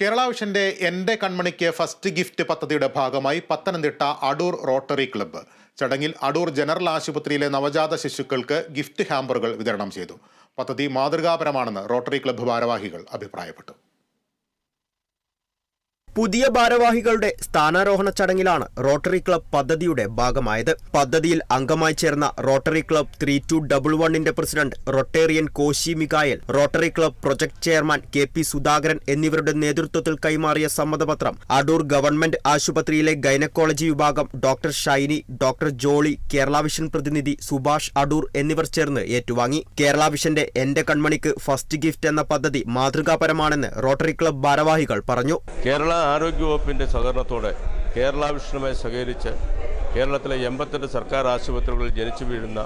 കേരള വിഷന്റെ എന്റെ കൺമണിക്ക് first gift പദ്ധതിയുടെ ഭാഗമായി പത്തനംതിട്ട അടൂർ റോട്ടറി ക്ലബ്ബ്. ചടങ്ങിൽ അടൂർ ജനറൽ ആശുപത്രിയിലെ നവജാത ശിശുക്കൾക്ക് ഗിഫ്റ്റ് ഹാമ്പറുകൾ വിതരണം ചെയ്തു. പദ്ധതി മാതൃകാപരമാണെന്ന് റോട്ടറി ക്ലബ്ബ് ഭാരവാഹികൾ അഭിപ്രായപ്പെട്ടു. പുതിയ ഭാരവാഹികളുടെ സ്ഥാനാരോഹണ ചടങ്ങിലാണ് റോട്ടറി ക്ലബ് പദ്ധതിയുടെ ഭാഗമായത്. പദ്ധതിയിൽ അംഗമായി ചേർന്ന Rotary Club three two double വണ്ണിന്റെ president Rotarian Koshy Mikhael Rotary Club project chairman K P Sudhakaran എന്നിവരുടെ നേതൃത്വത്തിൽ കൈമാറിയ സമ്മതപത്രം അടൂർ ഗവൺമെന്റ് ആശുപത്രിയിലെ ഗൈനക്കോളജി വിഭാഗം doctor Shiny doctor Jolly Kerala Vision പ്രതിനിധി സുഭാഷ് അടൂർ എന്നിവർ ചേർന്ന് ഏറ്റുവാങ്ങി. കേരള വിഷന്റെ എന്റെ കൺമണിക്ക് ഫസ്റ്റ് ഗിഫ്റ്റ് എന്ന പദ്ധതി മാതൃകാപരമാണെന്ന് റോട്ടറി ക്ലബ് ഭാരവാഹികൾ പറഞ്ഞു. കേരള ആരോഗ്യവകുപ്പിന്റെ സഹകരണത്തോടെ കേരള വിഷനുമായി സഹകരിച്ച് കേരളത്തിലെ എൺപത്തെട്ട് സർക്കാർ ആശുപത്രികളിൽ ജനിച്ചു വീഴുന്ന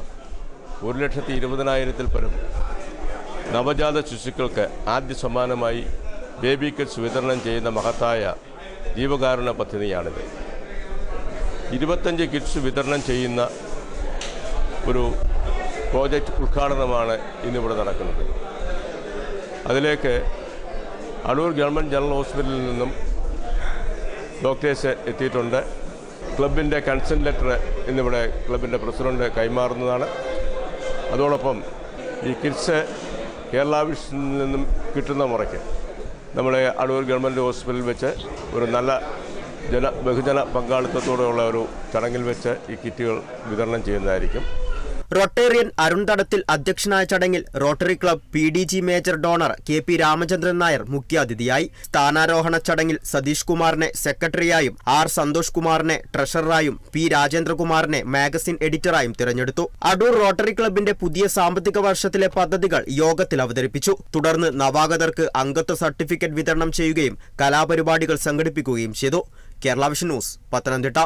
ഒരു ലക്ഷത്തി ഇരുപതിനായിരത്തിൽ പരം നവജാത ശിശുക്കൾക്ക് ആദ്യ സമ്മാനമായി ബേബി കിറ്റ്സ് വിതരണം ചെയ്യുന്ന മഹത്തായ ജീവകാരുണ്യ പദ്ധതിയാണിത്. ഇരുപത്തഞ്ച് കിറ്റ്സ് വിതരണം ചെയ്യുന്ന ഒരു പ്രോജക്റ്റ് ഉദ്ഘാടനമാണ് ഇന്നിവിടെ നടക്കുന്നത്. അതിലേക്ക് അടൂർ ഗവൺമെന്റ് ജനറൽ ഹോസ്പിറ്റലിൽ നിന്നും ഡോക്ടേഴ്സ് എത്തിയിട്ടുണ്ട്. ക്ലബിന്റെ കൺസെന്റ് ലെറ്റർ ഇന്നിവിടെ ക്ലബിന്റെ പ്രസിഡന്റ് കൈമാറുന്നതാണ്. അതോടൊപ്പം ഈ കിറ്റ്സ് കേരള വിഷനിൽ നിന്നും കിട്ടുന്ന മുറയ്ക്ക് നമ്മളെ അടൂർ ഗവൺമെന്റ് ഹോസ്പിറ്റലിൽ വെച്ച് ഒരു നല്ല ജന ബഹുജന പങ്കാളിത്തത്തോടെയുള്ള ഒരു ചടങ്ങിൽ വെച്ച് ഈ കിറ്റുകൾ വിതരണം ചെയ്യുന്നതായിരിക്കും. റൊട്ടേറിയൻ അരുൺതടത്തിൽ അധ്യക്ഷനായ ചടങ്ങിൽ Rotary Club P D G major donor K P Ramachandran Nair മുഖ്യാതിഥിയായി. സ്ഥാനാരോഹണ ചടങ്ങിൽ സതീഷ് കുമാറിനെ സെക്രട്ടറിയായും ആർ സന്തോഷ് കുമാറിനെ ട്രഷററായും പി രാജേന്ദ്രകുമാറിനെ മാഗസിൻ എഡിറ്ററായും തിരഞ്ഞെടുത്തു. അടൂർ റോട്ടറി ക്ലബിന്റെ പുതിയ സാമ്പത്തിക വർഷത്തിലെ പദ്ധതികൾ യോഗത്തിൽ അവതരിപ്പിച്ചു. തുടർന്ന് നവാഗതർക്ക് അംഗത്വ സർട്ടിഫിക്കറ്റ് വിതരണം ചെയ്യുകയും കലാപരിപാടികൾ സംഘടിപ്പിക്കുകയും ചെയ്തു. Kerala Vision news Pathanamthitta.